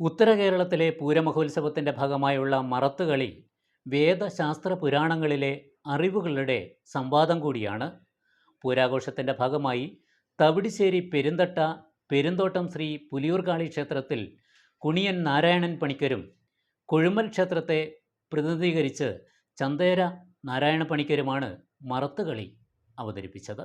ഉത്തര കേരളത്തിലെ പൂരമഹോത്സവത്തിന്റെ ഭാഗമായുള്ള മറത്തുകളി വേദശാസ്ത്ര പുരാണങ്ങളിലെ അറിവുകളുടെ സംവാദം കൂടിയാണ്. പൂരാഘോഷത്തിന്റെ ഭാഗമായി തവിടിശ്ശേരി പെരുന്തട്ട പെരുന്തോട്ടം ശ്രീ പുലിയൂർകാളി ക്ഷേത്രത്തിൽ കുണിയൻ നാരായണൻ പണിക്കരും കൊഴുമൽ ക്ഷേത്രത്തെ പ്രതിനിധീകരിച്ച് ചന്തേര നാരായണ പണിക്കരുമാണ് മറത്തുകളി അവതരിപ്പിച്ചത്.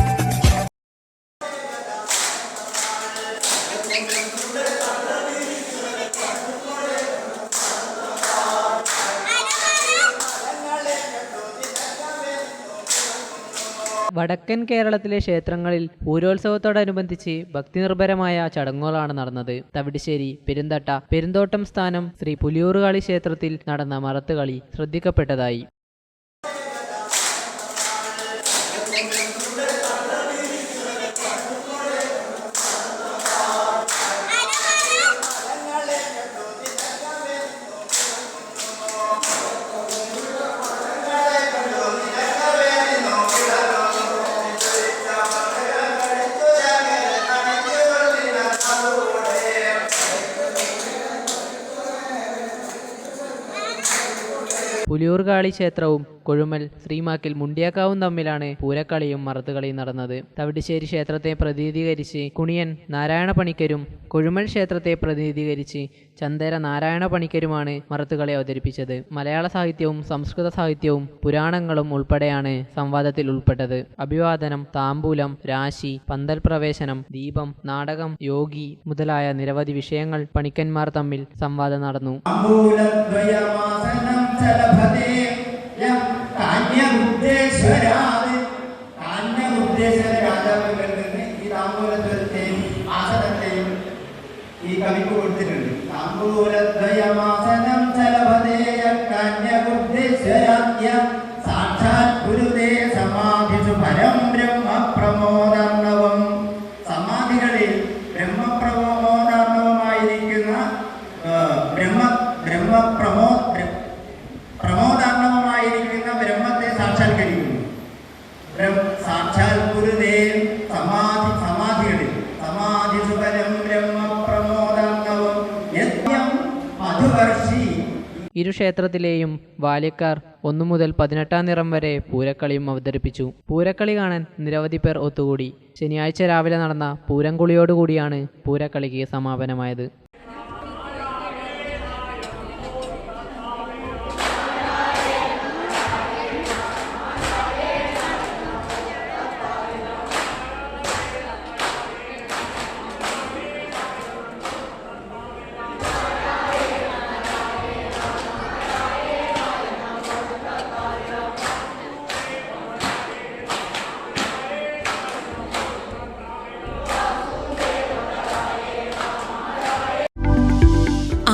വടക്കൻ കേരളത്തിലെ ക്ഷേത്രങ്ങളിൽ പൂരോത്സവത്തോടനുബന്ധിച്ച് ഭക്തിനിർഭരമായ ചടങ്ങുകളാണ് നടന്നത്. തവിടിശ്ശേരി പെരുന്തട്ട പെരുന്തോട്ടം സ്ഥാനം ശ്രീ പുലിയൂറുകാളി ക്ഷേത്രത്തിൽ നടന്ന മറത്തുകളി ശ്രദ്ധിക്കപ്പെട്ടതായി. പുലിയൂർകാളി ക്ഷേത്രവും കൊഴുമൽ ശ്രീമാക്കിൽ മുണ്ടിയാക്കാവും തമ്മിലാണ് പൂരക്കളിയും മറത്തുകളിയും നടന്നത്. തവിടിശ്ശേരി ക്ഷേത്രത്തെ പ്രതിനിധീകരിച്ച് കുണിയൻ നാരായണ പണിക്കരും കൊഴുമൽ ക്ഷേത്രത്തെ പ്രതിനിധീകരിച്ച് ചന്ദേര നാരായണ പണിക്കരുമാണ് മറത്തുകളെ അവതരിപ്പിച്ചത്. മലയാള സാഹിത്യവും സംസ്കൃത സാഹിത്യവും പുരാണങ്ങളും ഉൾപ്പെടെയാണ് സംവാദത്തിൽ ഉൾപ്പെട്ടത്. അഭിവാദനം താമ്പൂലം രാശി പന്തൽ പ്രവേശനം ദീപം നാടകം യോഗി മുതലായ നിരവധി വിഷയങ്ങൾ പണിക്കന്മാർ തമ്മിൽ സംവാദം നടന്നു. കാന്യമുദ്ദേശരാത് കാന്യമുദ്ദേശര രാജാവുകളിൽ നിന്ന് ഈ താമ്പൂലദ്വയത്തെയും ആസനത്തെയും ഈ കവിക്ക് കൊടുത്തിട്ടുണ്ട്. താമ്പൂലദ്വയമാസനം ചലഭതേ യം സാക്ഷാത്കരിക്കുന്നു ബ്രഹ്മ സാക്ഷാൽ ഗുരുദേവ് സമാധി സമാധികളിൽ സമാധി സുബലം ബ്രഹ്മപ്രമോദാർണവം യജ്ഞം മധുവർഷി ഇരു ക്ഷേത്രത്തിലെയും ബാല്യക്കാർ ഒന്നു മുതൽ പതിനെട്ടാം നിറം വരെ പൂരക്കളിയും അവതരിപ്പിച്ചു. പൂരക്കളി കാണാൻ നിരവധി പേർ ഒത്തുകൂടി. ശനിയാഴ്ച രാവിലെ നടന്ന പൂരംകുളിയോടുകൂടിയാണ് പൂരക്കളിക്ക് സമാപനമായത്.